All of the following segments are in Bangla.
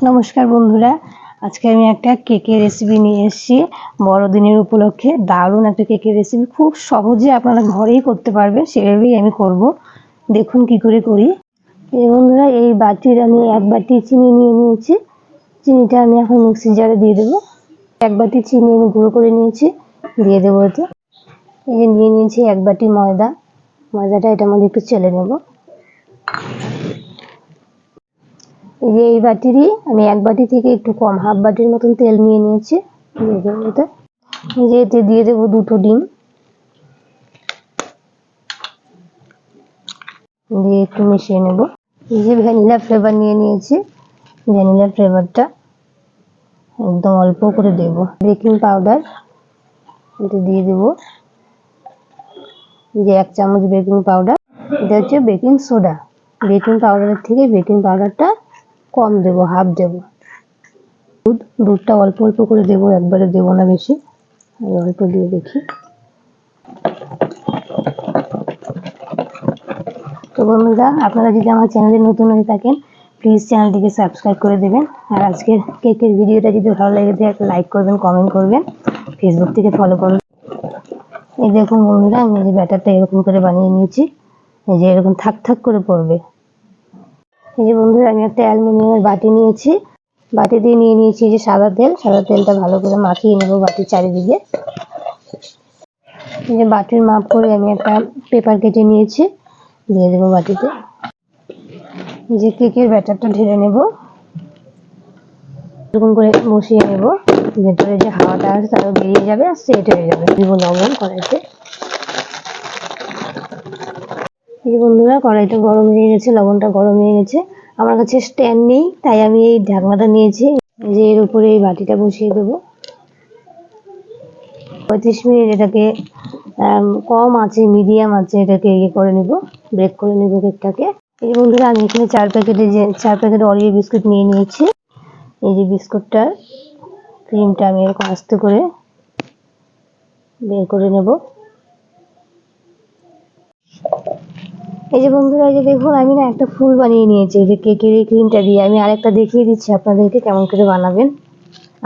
নমস্কার বন্ধুরা। আজকে আমি একটা কেকের রেসিপি নিয়ে এসেছি। বড়দিনের উপলক্ষে দারুণ একটা কেকের রেসিপি খুব সহজে আপনারা ঘরেই করতে পারবেন, সেভাবেই আমি করব। দেখুন কি করে করি। এই বন্ধুরা, এই বাটির আমি এক বাটি চিনি নিয়ে নিয়েছি। চিনিটা আমি এখন মিক্সি জারে দিয়ে দেবো। এক বাটি চিনি আমি গুঁড়ো করে নিয়েছি, দিয়ে দেবো এতে। এই যে নিয়ে নিয়েছি এক বাটি ময়দা। ময়দাটা এটার মধ্যে একটু চেলে নেব। এই যে এই বাটিরই, আমি এক বাটি থেকে একটু কম, হাফ বাটির মতন তেল নিয়ে নিয়েছি। এতে যে এতে দিয়ে দেবো দুটো ডিম। দিয়ে একটু মিশিয়ে নেব। এই যে ভ্যানিলা ফ্লেভার নিয়ে নিয়েছি। ভ্যানিলা ফ্লেভারটা একদম অল্প করে দেব। বেকিং পাউডার এটা দিয়ে দেব। যে এক চামচ বেকিং পাউডার এটা হচ্ছে বেকিং সোডা বেকিং পাউডারের থেকে বেকিং পাউডারটা কম দেবো হাফ দেবো। দুধ, দুধটা অল্প অল্প করে দেবো, একবারে দেবো না বেশি। অল্প দিয়ে দেখি। তো বন্ধুরা, আপনারা যদি আমার চ্যানেলে নতুন হয়ে থাকেন প্লিজ চ্যানেলটিকে সাবস্ক্রাইব করে দেবেন। আর আজকের কেকের ভিডিওটা যদি ভালো লেগে থাকে, একটা লাইক করবেন কমেন্ট করবেন। ফেসবুক থেকে ফলো করবেন। এই দেখুন বন্ধুরা, আমি যে ব্যাটারটা এরকম করে বানিয়ে নিয়েছি, এই যে এরকম থাক থাক করে পড়বে। এই যে বন্ধুরা, আমি একটা অ্যালুমিনিয়ামের বাটি নিয়েছি। বাটি দিয়ে নিয়ে নিয়েছি যে সাদা তেল। সাদা তেলটা ভালো করে মাখিয়ে নেব বাটির চারিদিকে। এই যে বাটির মাপ করে আমি একটা পেপার কেটে নিয়েছি। দিয়ে দেবো বাটিতে। যে কেকের ব্যাটারটা ঢেলে নেব। এরকম করে বসিয়ে নেব। ভেতরে যে হাওয়াটা আছে তারা বেরিয়ে যাবে, আর সেট হয়ে যাবে। লবণ কড়াইতে। এই বন্ধুরা, কড়াইটা গরম হয়ে গেছে, লবণটা গরম হয়ে গেছে। আমার কাছে স্ট্যান্ড নেই, তাই আমি এই ঢাকনাটা নিয়েছি। যে এর উপরে এই বাটিটা বসিয়ে দেবো। পঁয়ত্রিশ মিনিট এটাকে কম আছে মিডিয়াম আছে, এটাকে ইয়ে করে নিব ব্রেক করে নিব কেকটাকে এই বন্ধুরা, আমি এখানে চার প্যাকেটে যে, চার প্যাকেট অরিও বিস্কুট নিয়ে নিয়েছি। এই যে বিস্কুটটার ক্রিমটা আমি এরকম আস্তে করে বের করে নেব। এই যে বন্ধুরা, এই যে দেখুন, আমি না একটা ফুল বানিয়ে নিয়েছি, এই যে কেকের এই ক্রিমটা দিয়ে। আমি আরেকটা দেখিয়ে দিচ্ছি আপনাদেরকে কেমন করে বানাবেন।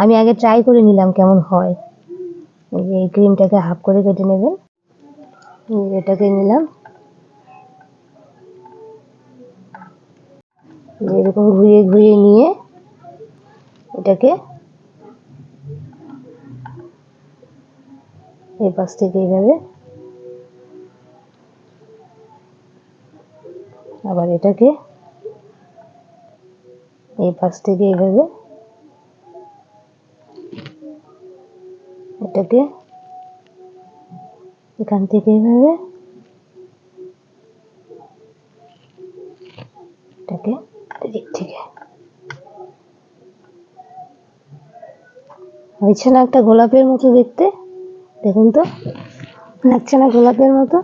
আমি আগে ট্রাই করে নিলাম কেমন হয়। এই যে এই ক্রিমটাকে হাফ করে কেটে নেবেন। এটাকে নিলাম। এরকম ঘুরিয়ে ঘুরিয়ে নিয়ে এটাকে এই পাশ থেকে এইভাবে আবার এটাকে এই পাশ থেকে এইভাবে এটাকে এখান থেকে এইভাবে এটাকে এদিক থেকে। হয়েছে না একটা গোলাপের মতো দেখতে? দেখুন তো। লাগছে না গোলাপের মতো?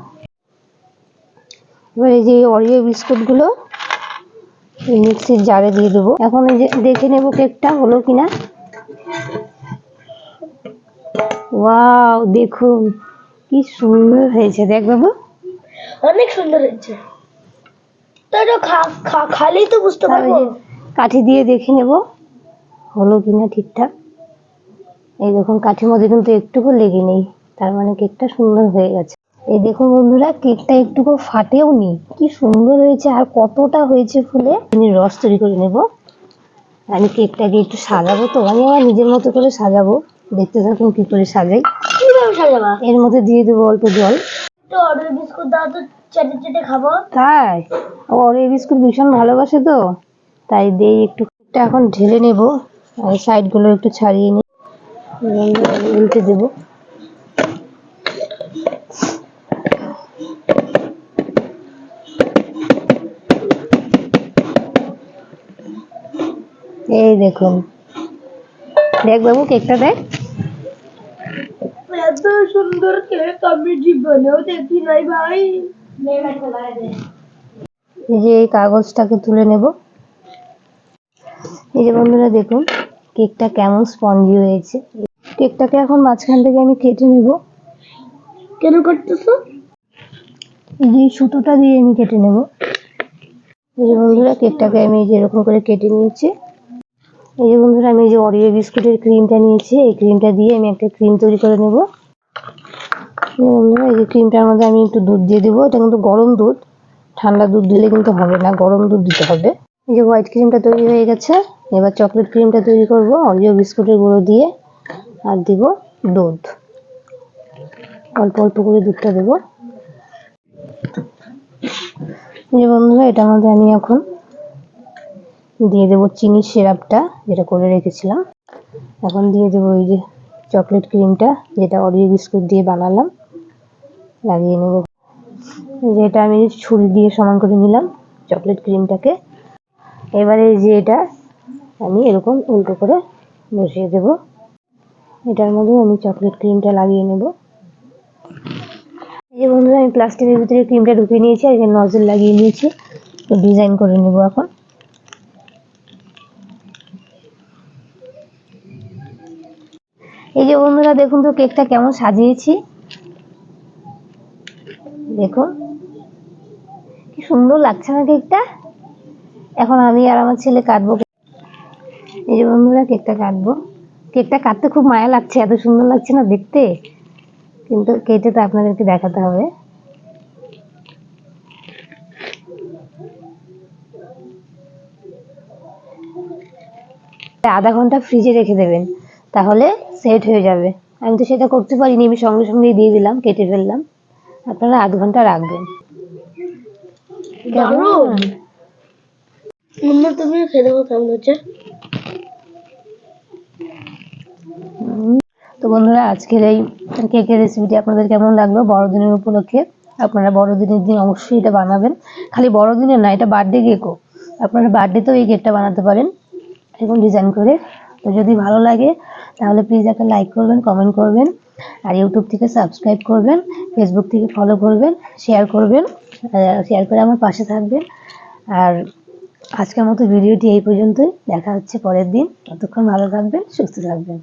এবার এই যে অরিও বিস্কুটগুলো এই মিক্সির জারে দিয়ে দেবো। এখন এই যে দেখে নেব কেকটা হলো কিনা ওয়াও দেখুন কি সুন্দর হয়েছে দেখ বাবু। অনেক সুন্দর হয়েছে। খালি তো বুঝতে পারব। কাঠি দিয়ে দেখে নেব হলো কিনা ঠিকঠাক? এই দেখুন কাঠির মধ্যে কিন্তু একটুকু লেগে নেই তার মানে কেকটা সুন্দর হয়ে গেছে। এই দেখুন বন্ধুরা কেকটা একটুকু ফাটেও নি। কি সুন্দর হয়েছে আর কতটা হয়েছে ফুলে। আমি রস তৈরি করে নেব। আমি কেকটাকে একটু সাজাবো তো আমি আমার নিজের মতো করে সাজাবো। দেখতে থাকুন কি করে সাজাই। কীভাবে সাজাবা? এর মধ্যে দিয়ে দেবো অল্প জল। অর্ডার বিস্কুট দাও তো চেটে চেটে খাব। তাই? ওর এই বিস্কুট ভীষণ ভালোবাসে তো। তাই দেই একটু একটা এখন ঢেলে নেব। আর সাইডগুলো একটু ছাড়িয়ে নিই। উল্টে দেব। এই দেখুন। দেখ বাবু কেকটা দেখ। এত সুন্দর কেক আমি জীবনেও দেখি নাই ভাই। এই যে এই কাগজটাকে তুলে নেব। এই যে বন্ধুরা দেখুন কেকটা কেমন স্পঞ্জি হয়েছে। কেকটাকে এখন মাঝখান থেকে আমি কেটে নেব। কেন করতেছো এই যে সুতোটা দিয়ে আমি কেটে নেব। এই যে বন্ধুরা কেকটাকে আমি এই যে এরকম করে কেটে নিয়েছি। এই যে বন্ধুরা, আমি এই যে অরিও বিস্কুটের ক্রিমটা নিয়েছি। এই ক্রিমটা দিয়ে আমি একটা ক্রিম তৈরি করে নেব। বন্ধুরা, এই যে ক্রিমটার মধ্যে আমি একটু দুধ দিয়ে দেবো। এটা কিন্তু গরম দুধ। ঠান্ডা দুধ দিলে কিন্তু হবে না, গরম দুধ দিতে হবে। এই যে হোয়াইট ক্রিমটা তৈরি হয়ে গেছে। এবার চকলেট ক্রিমটা তৈরি করব অরিও বিস্কুটের গুঁড়ো দিয়ে। আর দিব দুধ। অল্প অল্প করে দুধটা দেবো। এই যে বন্ধুরা, এটার মধ্যে আমি এখন দিয়ে দেবো চিনি সিরাপটা যেটা করে রেখেছিলাম। এখন দিয়ে দেবো এই যে চকলেট ক্রিমটা যেটা অরিও বিস্কুট দিয়ে বানালাম। লাগিয়ে নেব। যেটা আমি ছুরি দিয়ে সমান করে নিলাম চকলেট ক্রিমটাকে এবারে যে এটা আমি এরকম উল্টো করে বসিয়ে দেব। এটার মধ্যে আমি চকলেট ক্রিমটা লাগিয়ে নেব। এই যে বন্ধুরা, আমি প্লাস্টিকের ভিতরে ক্রিমটা ঢুকিয়ে নিয়েছি আর এখানে নজল লাগিয়ে নিয়েছি। ডিজাইন করে নেব এখন। এই যে বন্ধুরা, দেখুন তো কেকটা কেমন সাজিয়েছি। দেখুন, কি সুন্দর লাগছে না কেকটা? এখন আমি আর আমার ছেলে কাটবো এই যে বন্ধুরা, কেকটা কাটবো। কেকটা কাটতে খুব মায়া লাগছে, এত সুন্দর লাগছে না দেখতে। কিন্তু কেটে তো আপনাদেরকে দেখাতে হবে। আধা ঘণ্টা ফ্রিজে রেখে দেবেন। তাহলে সেট হয়ে যাবে। আমি তো সেটা করতে পারিনি আমি সঙ্গে সঙ্গে দিয়ে দিলাম কেটে ফেললাম। আপনারা আধ ঘণ্টা রাখবেন। তুমি খেয়ে দেখো কেমন হচ্ছে। তো বন্ধুরা আজকের এই কেকের রেসিপিটি আপনাদের কেমন লাগল বড়দিনের উপলক্ষে? আপনারা বড়দিনের দিন অবশ্যই এটা বানাবেন। খালি বড়দিনের না এটা বার্থডে কেকও আপনারা বার্থডেতেও এই কেকটা বানাতে পারেন এরকম ডিজাইন করে। তো যদি ভালো লাগে তাহলে প্লিজ একটা লাইক করবেন কমেন্ট করবেন, আর ইউটিউব থেকে সাবস্ক্রাইব করবেন ফেসবুক থেকে ফলো করবেন শেয়ার করবেন শেয়ার করে আমার পাশে থাকবেন। আর আজকের মতো ভিডিওটি এই পর্যন্তই। দেখা হচ্ছে পরের দিন। ততক্ষণ ভালো থাকবেন, সুস্থ থাকবেন।